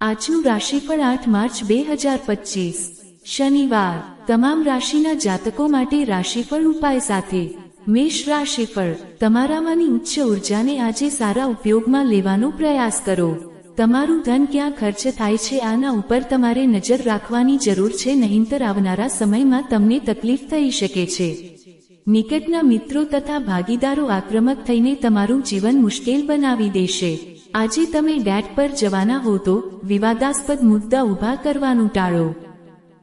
આજનું રાશિફળ આઠ માર્ચ બે હજાર પચીસ. શનિવાર. તમામ રાશિના જાતકો માટે રાશિફળ ઉપાય સાથે. મેષ રાશિફળ. તમારામાંની ઉચ્ચ ઉર્જાને આજે સારા ઉપયોગમાં લેવાનો પ્રયાસ કરો. તમારું ધન ક્યાં ખર્ચ થાય છે આના ઉપર તમારે નજર રાખવાની જરૂર છે નહીંતર આવનારા સમયમાં તમને તકલીફ થઈ શકે છે. નિકટના મિત્રો તથા ભાગીદારો આક્રમક થઈને તમારું જીવન મુશ્કેલ બનાવી દેશે. આજે તમે ડેટ પર જવાના હો તો વિવાદાસ્પદ મુદ્દા ઊભા કરવાનું ટાળો.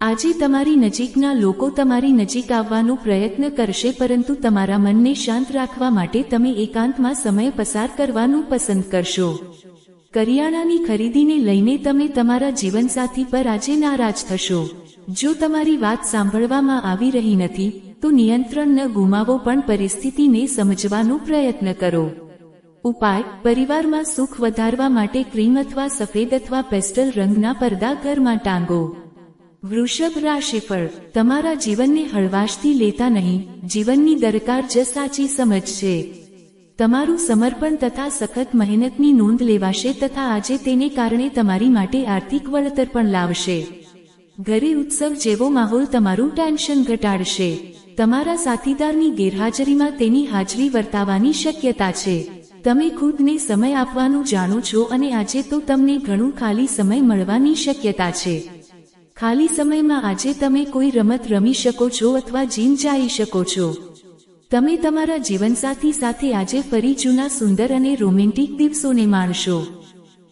આજે તમારી નજીકના લોકો તમારી નજીક આવવાનો પ્રયત્ન કરશે પરંતુ તમારા મનને શાંત રાખવા માટે તમે એકાંતમાં સમય પસાર કરવાનું પસંદ કરશો. કરિયાણાની ખરીદીને લઈને તમે તમારા જીવનસાથી પર આજે નારાજ થશો. જો તમારી વાત સાંભળવામાં આવી રહી નથી, તો નિયંત્રણ ન ગુમાવો પણ પરિસ્થિતિને સમજવાનો પ્રયત્ન કરો. ઉપાય, પરિવારમાં સુખ વધારવા માટે ક્રીમ અથવા સફેદ અથવા પેસ્ટલ રંગના પરદા ઘરમાં ટાંગો. વૃષભ રાશિફળ, તમારા જીવનને હળવાશથી લેતા નહીં, જીવનની દરકાર જ સાચી સમજ છે. તમારું સમર્પણ તથા સખત મહેનતની નોંધ લેવાશે તથા આજે તેને કારણે તમારી માટે આર્થિક વળતર પણ લાવશે. ઘરે ઉત્સવ જેવો માહોલ તમારું ટેન્શન ઘટાડશે. તમારા સાથીદારની ગેરહાજરીમાં તેની હાજરી વર્તાવાની શક્યતા છે. તમે ખુદને સમય આપવાનું જાણો છો અને આજે તો તમને ઘણું ખાલી સમય મળવાની શક્યતા છે. ખાલી સમયમાં આજે તમે કોઈ રમત રમી શકો છો અથવા જીમ જઈ શકો છો. તમે તમારા જીવનસાથી સાથે આજે ફરી જૂના સુંદર અને રોમેન્ટિક દિવસોને માણશો.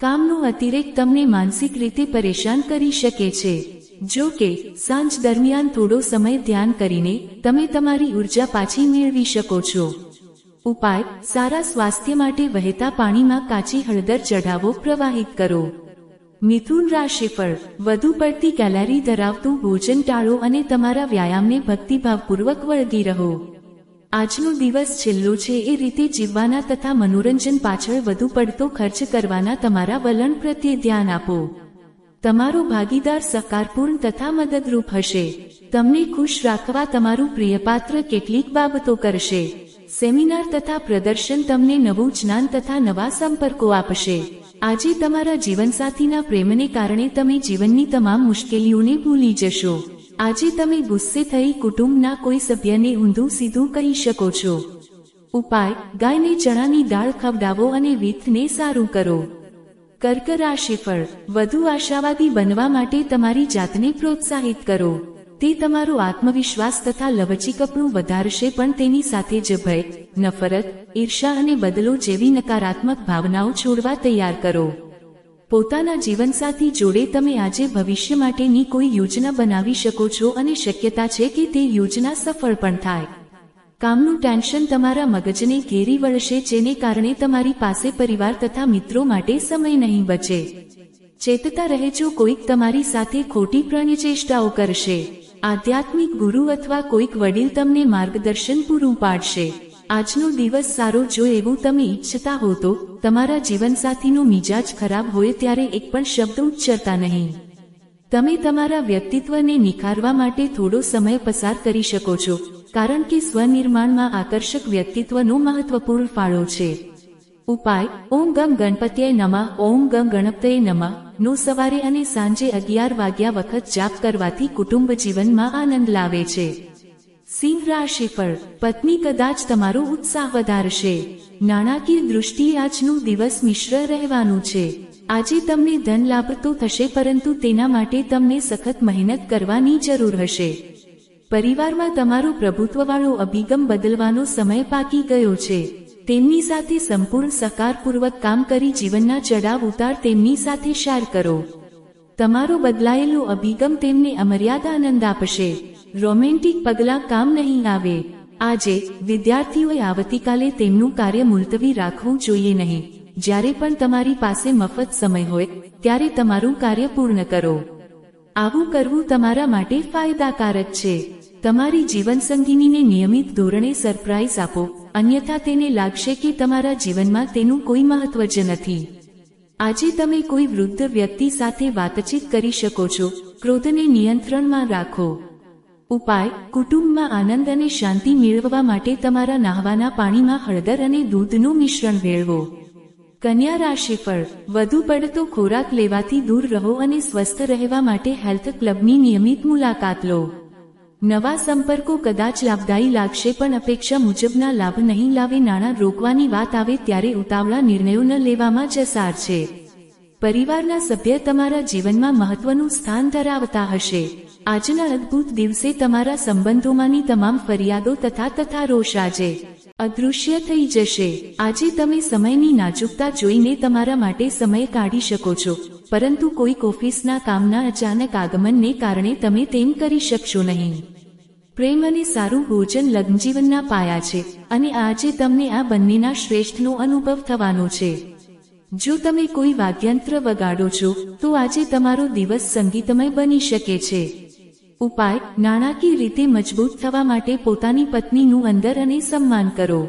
કામનો અતિરેક તમને માનસિક રીતે પરેશાન કરી શકે છે. જો કે, સાંજ દરમિયાન થોડો સમય ધ્યાન કરીને તમે તમારી ઊર્જા પાછી મેળવી શકો છો. ઉપાય, સારા સ્વાસ્થ્ય માટે વહેતા પાણીમાં કાચી હળદર ચઢાવો, પ્રવાહિત કરો. મિથુન રાશિફળ વધુ પડતી કેલરી ધરાવતું ભોજન ટાળો અને તમારા વ્યાયામને ભક્તિભાવપૂર્વક વળગી રહો. આજનો દિવસ છેલ્લો છે એ રીતે જીવવાના તથા મનોરંજન પાછળ વધુ પડતો ખર્ચ કરવાના તમારા વલણ પ્રત્યે ધ્યાન આપો. તમારો ભાગીદાર સહકારપૂર્ણ તથા મદદરૂપ હશે. તમને ખુશ રાખવા તમારું પ્રિયપાત્ર કેટલીક બાબતો કરશે. સેમિનાર તથા પ્રદર્શન તમને નવું જ્ઞાન તથા નવા સંપર્કો આપશે. આજે તમારા જીવનસાથીના પ્રેમને કારણે તમે જીવનની તમામ મુશ્કેલીઓને ભૂલી જશો. આજે તમે ગુસ્સે થઈ કુટુંબના કોઈ સભ્યને ઊંધું સીધું કહી શકો છો. ઉપાય, ગાયને ચણાની દાળ ખવડાવો અને વીથને સારું કરો. કર્ક રાશિફળ વધુ આશાવાદી બનવા માટે તમારી જાતને પ્રોત્સાહિત કરો. તે તમારો આત્મવિશ્વાસ તથા લવચીકપણું વધારશે પણ તેની સાથે જ ભય, નફરત ઈર્ષા અને બદલો જેવી નકારાત્મક ભાવનાઓ છોડવા તૈયાર કરો. પોતાના જીવનસાથી જોડે તમે આજે ભવિષ્ય માટેની કોઈ યોજના બનાવી શકો છો અને શક્યતા છે કે તે યોજના સફળ પણ થાય. કામનું ટેન્શન તમારા મગજને ઘેરી વળશે જેને કારણે તમારી પાસે પરિવાર તથા મિત્રો માટે સમય નહીં બચે. ચેતતા રહેજો, કોઈક તમારી સાથે ખોટી પ્રણ્યચેષ્ટાઓ કરશે. આધ્યાત્મિક ગુરુ અથવા કોઈક વડીલ તમને માર્ગદર્શન પૂરું પાડશે. આજનો દિવસ સારો જો એવું તમે ઈચ્છતા હો તો, તમારા જીવનસાથીનો મિજાજ ખરાબ હોય ત્યારે એક પણ શબ્દ ઉચ્ચરતા નહીં. તમે તમારા વ્યક્તિત્વને નિખારવા માટે થોડો સમય પસાર કરી શકો છો, કારણ કે સ્વનિર્માણમાં આકર્ષક વ્યક્તિત્વનો મહત્વપૂર્ણ ફાળો છે. ઉપાય, ઓમ ગમ ગણપતિય નમઃ, ઓમ ગમ ગણપતય નમઃ, નો સવારે અને સાંજે અગિયાર વાગ્યા વખત જાપ કરવાથી કુટુંબ જીવનમાં આનંદ લાવે છે. સિંહ રાશિફળ પત્ની કદાચ તમારો ઉત્સાહ વધારશે. નાણાકીય દૃષ્ટિએ આજનું દિવસ મિશ્ર રહેવાનું છે. આજે તમને ધન લાભ તો થશે પરંતુ તેના માટે તમને સખત મહેનત કરવાની જરૂર હશે. પરિવારમાં તમારો પ્રભુત્વવાળો અભિગમ બદલવાનો સમય પાકી ગયો છે. તેમની સાથે સંપૂર્ણ સહકારપૂર્વક કામ કરી જીવનના ચડાવ ઉતાર તેમની સાથે શેર કરો. તમારો બદલાયેલો અભિગમ તેમને અમર્યાદ આનંદ આપશે. રોમેન્ટિક પગલાં કામ નહીં આવે. આજે, વિદ્યાર્થીઓએ આવતીકાલે તેમનું કાર્ય મુલતવી રાખવું જોઈએ નહીં. જ્યારે પણ તમારી પાસે મફત સમય હોય, ત્યારે તમારું કાર્ય પૂર્ણ કરો. આવું કરવું તમારા માટે ફાયદાકારક છે. તમારી જીવનસંગીનીને નિયમિત ધોરણે સરપ્રાઇઝ આપો, અન્યથા તેને લાગશે કે તમારા જીવનમાં તેનું કોઈ મહત્વ જ નથી. આજે તમે કોઈ વૃદ્ધ વ્યક્તિ સાથે વાતચીત કરી શકો છો, ક્રોધને નિયંત્રણમાં રાખો. ઉપાય, કુટુંબમાં આનંદ અને શાંતિ મેળવવા માટે તમારા નાહવાના પાણીમાં હળદર અને દૂધનું મિશ્રણ ભેળવો. કન્યા રાશિફળ વધુ પડતો ખોરાક લેવાથી દૂર રહો અને સ્વસ્થ રહેવા માટે હેલ્થ ક્લબની નિયમિત મુલાકાત લો. નવા સંપર્કો કદાચ લાભદાયી લાગશે પણ અપેક્ષા મુજબના લાભ નહીં લાવે, નાણાં રોકવાની વાત આવે ત્યારે ઉતાવળા નિર્ણયો ન લેવામાં જસાર છે. પરિવારના સભ્ય તમારા જીવનમાં મહત્વનું સ્થાન ધરાવતા હશે. આજના અદ્ભુત દિવસે તમારા સંબંધોમાંની તમામ ફરિયાદો તથા તથા રોષ આજે અદૃશ્ય થઈ જશે. આજે તમે સમયની નાજુકતા જોઈને તમારા માટે સમય કાઢી શકો છો. પરંતુ કોઈક ઓફિસના કામના અચાનક આગમનને કારણે તમે તેમ કરી શકશો નહીં. પ્રેમ અને સારું ભોજન લગ્નજીવનના પાયા છે અને આજે તમને આ બંનેના શ્રેષ્ઠનો અનુભવ થવાનો છે. જો તમે કોઈ વાદ્યંત્ર વગાડો છો, તો આજે તમારો દિવસ સંગીતમય બની શકે છે. ઉપાય, નાણાકીય રીતે મજબૂત થવા માટે પોતાની પત્નીનું અંદર અને સન્માન કરો.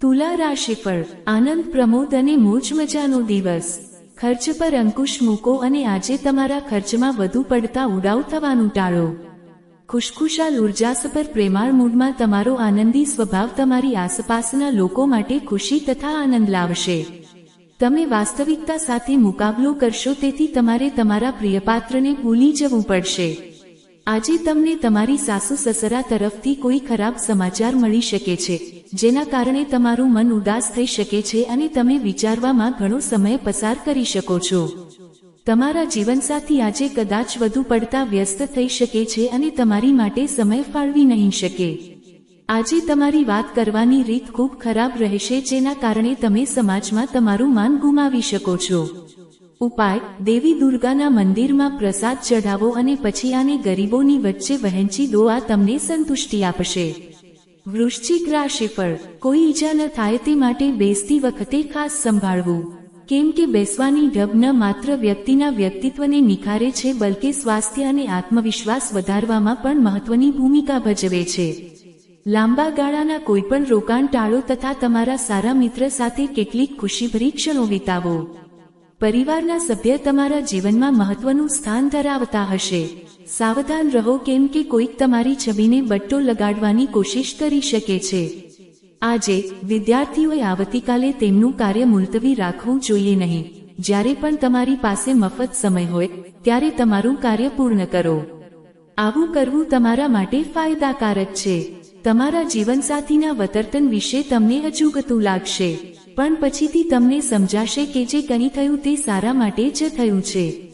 તુલા રાશિફળ આનંદ પ્રમોદ અને મોજ મજાનો દિવસ. ખર્ચ પર અંકુશ મૂકો અને આજે તમારા ખર્ચમાં વધુ પડતા ઉડાવ થવાનું ટાળો. ખુશખુશાલ ઉર્જાસભર પ્રેમાળ મૂડમાં તમારો આનંદી સ્વભાવ તમારી આસપાસના લોકો માટે ખુશી તથા આનંદ લાવશે. તમે વાસ્તવિકતા સાથે મુકાબલો કરશો તેથી તમારે તમારા પ્રિયપાત્રને ભૂલી જવું પડશે. આજે તમને તમારી સાસુ સસરા તરફથી કોઈ ખરાબ સમાચાર મળી શકે છે, જેના કારણે તમારું મન ઉદાસ થઈ શકે છે અને તમે વિચારવામાં ઘણો સમય પસાર કરી શકો છો. તમારા જીવનસાથી આજે કદાચ વધુ પડતા વ્યસ્ત થઈ શકે છે અને તમારી માટે સમય ફાળવી નહીં શકે. આજે તમારી વાત કરવાની રીત ખૂબ ખરાબ રહેશે જેના કારણે તમે સમાજમાં તમારું માન ગુમાવી શકો છો. ઉપાય, દેવી દુર્ગાના મંદિરમાં પ્રસાદ ચઢાવો અને પછી આને ગરીબોની વચ્ચે વહેંચી દો, આ તમને સંતુષ્ટિ આપશે. વૃશ્ચિક રાશિફળ, કોઈ ઈજા ન થાય તે માટે બેસતી વખતે ખાસ સંભાળવું. કેમ કે બેસવાની ઢબ ન માત્ર વ્યક્તિના વ્યક્તિત્વને નિખારે છે, બલકે સ્વાસ્થ્ય અને આત્મવિશ્વાસ વધારવામાં પણ મહત્વની ભૂમિકા ભજવે છે. લાંબા ગાળાના કોઈપણ રોકાણ ટાળો તથા તમારા સારા મિત્ર સાથે કેટલીક ખુશીભરી ક્ષણો વિતાવો. પરિવારના સભ્ય તમારા જીવનમાં મહત્વનું સ્થાન ધરાવતા હશે. સાવધાન રહો કેમ કે કોઈક તમારી છબીને બટ્ટો લગાડવાની કોશિશ કરી શકે છે. આજે, વિદ્યાર્થીઓએ આવતીકાલે તેમનું કાર્ય મુલતવી રાખવું જોઈએ નહીં. જ્યારે પણ તમારી પાસે મફત સમય હોય, ત્યારે તમારું કાર્ય પૂર્ણ કરો. આવું કરવું તમારા માટે ફાયદાકારક છે. તમારા જીવનસાથીના વતર્તન વિશે તમને અજુગતું લાગશે. પણ પછીથી તમને સમજાશે કે જે કંઈ થયું તે સારા માટે જ થયું છે.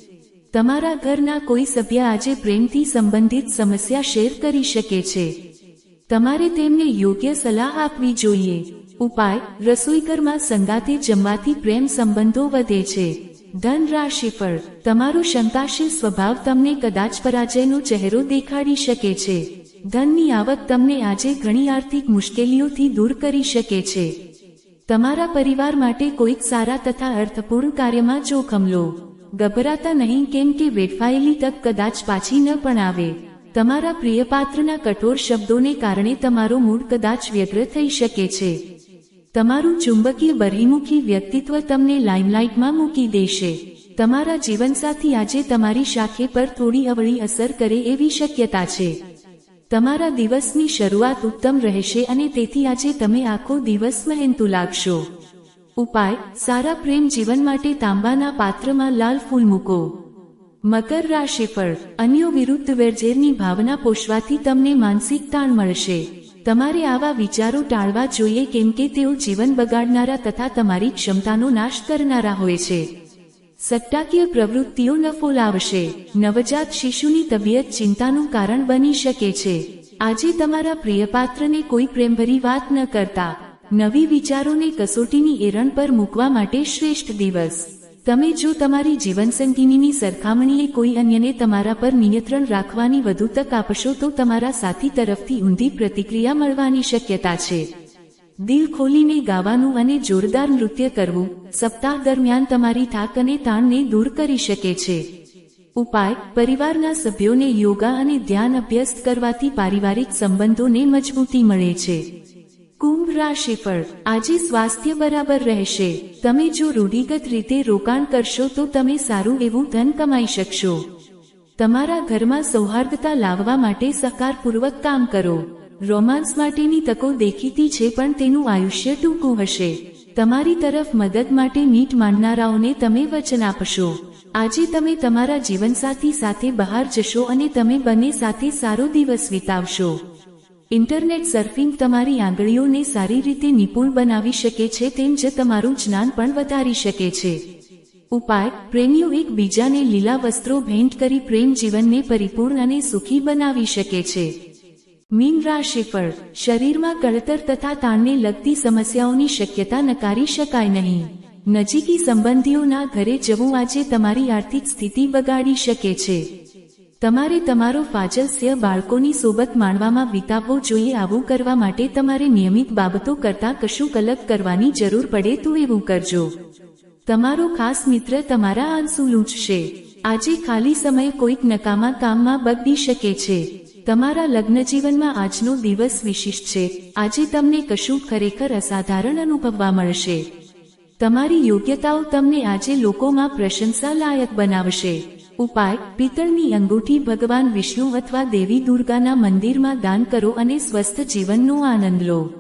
તમારા ઘરના કોઈ સભ્ય આજે પ્રેમથી સંબંધિત સમસ્યા શેર કરી શકે છે. તમારે તેમને યોગ્ય સલાહ આપવી જોઈએ. ઉપાય રસોઈઘરમાં સંગાતે જમવાથી પ્રેમ સંબંધો વધે છે. ધન રાશિ પર, તમારો શંકાશીલ સ્વભાવ તમને કદાચ પરાજયનો ચહેરો દેખાડી શકે છે. ધનની આવક તમને આજે ઘણી આર્થિક મુશ્કેલીઓથી દૂર કરી શકે છે. તમારા પરિવાર માટે કોઈક સારા તથા અર્થપૂર્ણ કાર્યમાં જોખમ લો. ગભરાતા નહીં કેમ કે વેઠવાયેલી તક કદાચ પાછી ન પણ આવે. તમારા પ્રિયપાત્રના કઠોર શબ્દોને કારણે તમારો મૂડ કદાચ વ્યગ્ર થઈ શકે છે. તમારું ચુંબકીય બહિર્મુખી વ્યક્તિત્વ તમને લાઇમલાઇટમાં મૂકી દેશે. તમારા જીવનસાથી આજે તમારી શાખે પર થોડી અવળી અસર કરે એવી શક્યતા છે. તમારા દિવસની શરૂઆત ઉત્તમ રહેશે અને તેથી આજે તમે આખો દિવસ મહેનતુ લાગશો. ઉપાય, સારા પ્રેમ જીવન માટે તાંબાના પાત્રમાં લાલ ફૂલ મૂકો. મકર રાશિફળ અન્યો વિરુદ્ધ વેરઝેરની ભાવના પોષવાથી તમને માનસિક તાણ મળશે. તમારે આવા વિચારો ટાળવા જોઈએ કેમ કે તેઓ જીવન બગાડનારા તથા તમારી ક્ષમતાનો નાશ કરનારા હોય છે. સટ્ટાકીય પ્રવૃત્તિઓ નફો લાવશે નવજાત શિશુની તબિયત ચિંતાનું કારણ બની શકે છે. આજે તમારા પ્રિયપાત્રને કોઈ પ્રેમભરી વાત ન કરતા. નવી વિચારોને કસોટીની એરણ પર મૂકવા માટે શ્રેષ્ઠ દિવસ. તમે જો તમારી જીવનસંગીનીની સરખામણીએ કોઈ અન્યને તમારા પર નિયંત્રણ રાખવાની વધુ તક આપશો તો તમારા સાથી તરફથી ઊંધી પ્રતિક્રિયા મળવાની શક્યતા છે. દિલ ખોલીને ગાવાનું અને જોરદાર નૃત્ય કરવું સપ્તાહ દરમિયાન તમારી થાક અને તાણને દૂર કરી શકે છે. ઉપાય, પરિવારના સભ્યોને યોગા અને ધ્યાન અભ્યાસ કરવાથી પારિવારિક સંબંધોને મજબૂતી મળે છે. કુંભ રાશિફળ આજે સ્વાસ્થ્ય બરાબર રહેશે. તમે જો રૂઢિગત રીતે રોકાણ કરશો તો તમે સારું એવું ધન કમાઈ શકશો. તમારા ઘરમાં સૌહાર્દતા લાવવા માટે સકારપૂર્વક કામ કરો. રોમાન્સ માટેની તકો દેખીતી છે પણ તેનું આયુષ્ય ટૂંકું હશે. તમારી તરફ મદદ માટે મીટ માંડનારાઓને તમે વચન આપશો. આજે તમે તમારા જીવનસાથી સાથે બહાર જશો અને તમે બંને સાથે સારો દિવસ વિતાવશો. ઇન્ટરનેટ સર્ફિંગ તમારી આંગળીઓને સારી રીતે નિપુણ બનાવી શકે છે તેમ જ તમારું જ્ઞાન પણ વધારી શકે છે. ઉપાય, પ્રેમીઓ એકબીજાને લીલા વસ્ત્રો ભેન્ટ કરી પ્રેમ જીવનને પરિપૂર્ણ અને સુખી બનાવી શકે છે. મીન રાશિફળ શરીરમાં કળતર તથા તાણને લગતી સમસ્યાઓની શક્યતા નકારી શકાય નહીં. નજીકી સંબંધીઓના ઘરે જવું આજે તમારી આર્થિક સ્થિતિ બગાડી શકે છે. તમારે તમારો ફાજલસ્ય બાળકોની સોબત માણવામાં વિતાવવો જોઈએ આવું કરવા માટે તમારે નિયમિત બાબતો કરતાં કશું અલગ કરવાની જરૂર પડે તો એવું કરજો. તમારો ખાસ મિત્ર તમારા આંસુ લૂંટશે આજે ખાલી સમય કોઈક નકામા કામમાં બગડી શકે છે. તમારા લગ્ન જીવનમાં આજનો દિવસ વિશિષ્ટ છે. આજે તમને કશું ખરેખર અસાધારણ અનુભવવા મળશે. તમારી યોગ્યતાઓ તમને આજે લોકોમાં પ્રશંસા લાયક બનાવશે. ઉપાય, પિત્તળની અંગૂઠી ભગવાન વિષ્ણુ અથવા દેવી દુર્ગાના મંદિરમાં દાન કરો અને સ્વસ્થ જીવનનો આનંદ લો.